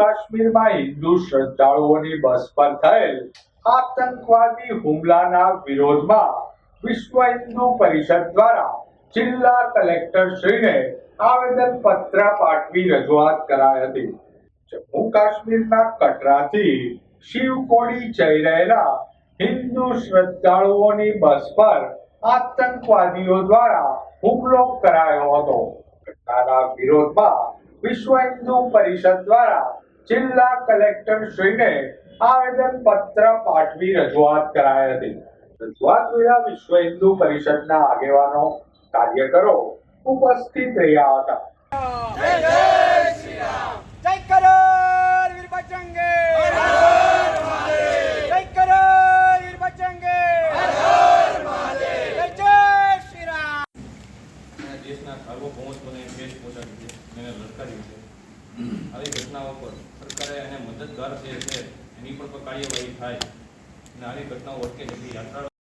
કાશ્મીરમાં હિન્દુ શ્રદ્ધાળુઓની બસ પર થયેલ આતંકવાદી હુમલાના વિરોધમાં વિશ્વ હિન્દુ પરિષદ દ્વારા જિલ્લા કલેક્ટરશ્રીને આવેદન પત્ર પાઠવી રજૂઆત કરાઈ હતી. જમ્મુ કાશ્મીરના કટરાથી શિવકોડી જઈ રહેલા હિન્દુ શ્રદ્ધાળુઓની બસ પર આતંકવાદીઓ દ્વારા હુમલો કરાયો હતો. ઘટનાના વિરોધમાં વિશ્વ હિન્દુ પરિષદ દ્વારા જિલ્લા કલેક્ટર શ્રીને આવેદન પત્ર પાઠવી રજૂઆત કરાઈ હતી. રજૂઆત વેળા વિશ્વ હિન્દુ પરિષદના આગેવાનો કાર્યકરો ઉપસ્થિત રહ્યા હતા. જય કરોડ વીર બજરંગે જય કરોડ વીર બજરંગે જય જય શ્રી રામ દેશના સાર્વભૌમત્વને ઠેસ પહોંચાડી એને લલકાર્યું છે. આવી ઘટનાઓ પર સરકારે એને મદદગાર જે છે એની પણ કાર્યવાહી થાય. અને આવી ઘટનાઓ અટકે જેથી યાત્રાળુ